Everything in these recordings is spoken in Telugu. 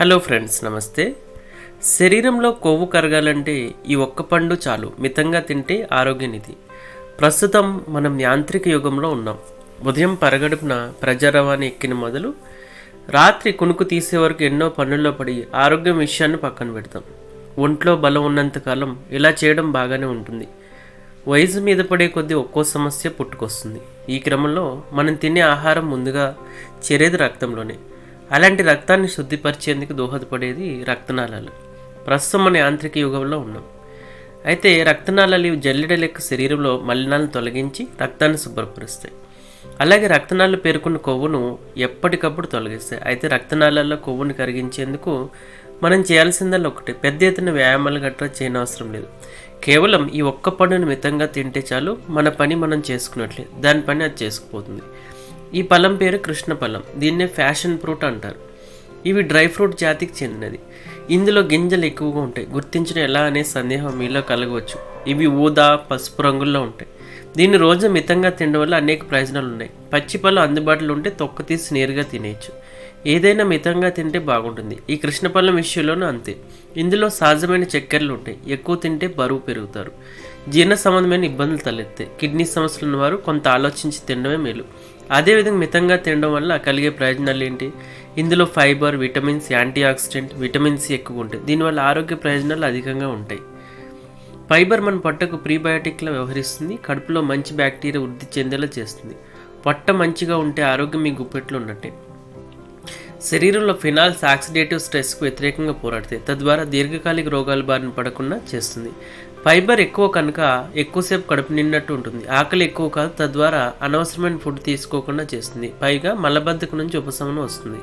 హలో ఫ్రెండ్స్ నమస్తే. శరీరంలో కొవ్వు కరగాలంటే ఈ ఒక్క పండు చాలు. మితంగా తింటే ఆరోగ్యనిధి ప్రస్తుతం మనం యాంత్రిక యుగంలో ఉన్నాం. ఉదయం పరగడుపున ప్రజా రవాణా ఎక్కిన మొదలు రాత్రి కునుకు తీసే వరకు ఎన్నో పనుల్లో పడి ఆరోగ్యం విషయాన్ని పక్కన పెడతాం. ఒంట్లో బలం ఉన్నంతకాలం ఇలా చేయడం బాగానే ఉంటుంది. వయసు మీద పడే కొద్దీ ఒక్కో సమస్య పుట్టుకొస్తుంది. ఈ క్రమంలో మనం తినే ఆహారం ముందుగా చేరేది రక్తంలోనే. అలాంటి రక్తాన్ని శుద్ధిపరిచేందుకు దోహదపడేది రక్తనాళాలు. ప్రస్తుతం మన యాంత్రిక యుగంలో ఉన్నాం. అయితే రక్తనాళాలు జల్లెడ లెక్క శరీరంలో మలినాలను తొలగించి రక్తాన్ని శుభ్రపరుస్తాయి. అలాగే రక్తనాళాలు పేర్కొన్న కొవ్వును ఎప్పటికప్పుడు తొలగిస్తాయి. అయితే రక్తనాళాల్లో కొవ్వును కరిగించేందుకు మనం చేయాల్సిందల్లా ఒకటి. పెద్ద ఎత్తున వ్యాయామాలు గట్రా చేయనవసరం లేదు. కేవలం ఈ ఒక్క పండును మితంగా తింటే చాలు మన పని మనం చేసుకున్నట్లే. దాని పని అది చేసుకుపోతుంది. ఈ పళ్ళం పేరు కృష్ణ దీన్నే ఫ్యాషన్ ఫ్రూట్ అంటారు. ఇవి డ్రై ఫ్రూట్ జాతికి చెందినది. ఇందులో గింజలు ఎక్కువగా ఉంటాయి. గుర్తించడం ఎలా అనే సందేహం మీలో కలగవచ్చు. ఇవి ఊదా పసుపు రంగుల్లో ఉంటాయి. దీన్ని రోజు మితంగా తినడం వల్ల అనేక ప్రయోజనాలు ఉన్నాయి పచ్చి పళ్ళు అందుబాటులో ఉంటే తొక్క తీసి నేరుగా తినేయచ్చు. ఏదైనా మితంగా తింటే బాగుంటుంది. ఈ కృష్ణపల్లం విషయంలోనూ అంతే. ఇందులో సహజమైన చక్కెరలు ఉంటాయి. ఎక్కువ తింటే బరువు పెరుగుతారు. జీర్ణ సంబంధమైన ఇబ్బందులు తలెత్తాయి. కిడ్నీ సమస్యలు ఉన్నవారు కొంత ఆలోచించి తినడమే మేలు. అదేవిధంగా మితంగా తినడం వల్ల కలిగే ప్రయోజనాలు ఏంటి? ఇందులో fibre vitamins antioxidant vitamin C ఎక్కువ ఉంటాయి. దీనివల్ల ఆరోగ్య ప్రయోజనాలు అధికంగా ఉంటాయి. ఫైబర్ మన పొట్టకు ప్రీబయోటిక్లా వ్యవహరిస్తుంది. కడుపులో మంచి బ్యాక్టీరియా వృద్ధి చెందేలా చేస్తుంది. పొట్ట మంచిగా ఉంటే ఆరోగ్యం మీ గుప్పెట్లో ఉన్నట్టే. శరీరంలో ఫినాల్స్ ఆక్సిడేటివ్ స్ట్రెస్కు వ్యతిరేకంగా పోరాడతాయి తద్వారా దీర్ఘకాలిక రోగాల బారిన పడకుండా చేస్తుంది. ఫైబర్ ఎక్కువ కనుక ఎక్కువసేపు కడుపు నిన్నట్టు ఉంటుంది. ఆకలి ఎక్కువ కాదు తద్వారా అనవసరమైన ఫుడ్ తీసుకోకుండా చేస్తుంది. పైగా మలబద్ధకం నుంచి ఉపశమనం వస్తుంది.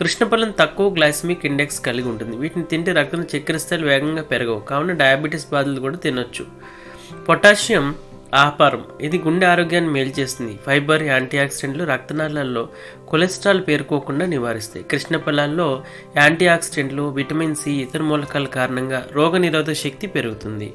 కృష్ణఫలం తక్కువ గ్లైసమిక్ ఇండెక్స్ కలిగి ఉంటుంది. వీటిని తింటే రక్తం చక్కెర స్థాయిలు వేగంగా పెరగవు. కావున డయాబెటీస్ బాధలు కూడా తినొచ్చు. పొటాషియం ఆహారం. ఇది గుండె ఆరోగ్యాన్ని మేలు చేస్తుంది. ఫైబర్ యాంటీ ఆక్సిడెంట్లు రక్తనాళాల్లో కొలెస్ట్రాల్ పేరుకోకుండా నివారిస్తాయి. కృష్ణ ఫలాల్లో యాంటీ ఆక్సిడెంట్లు విటమిన్ సి ఇతర మూలకాల కారణంగా రోగనిరోధక శక్తి పెరుగుతుంది.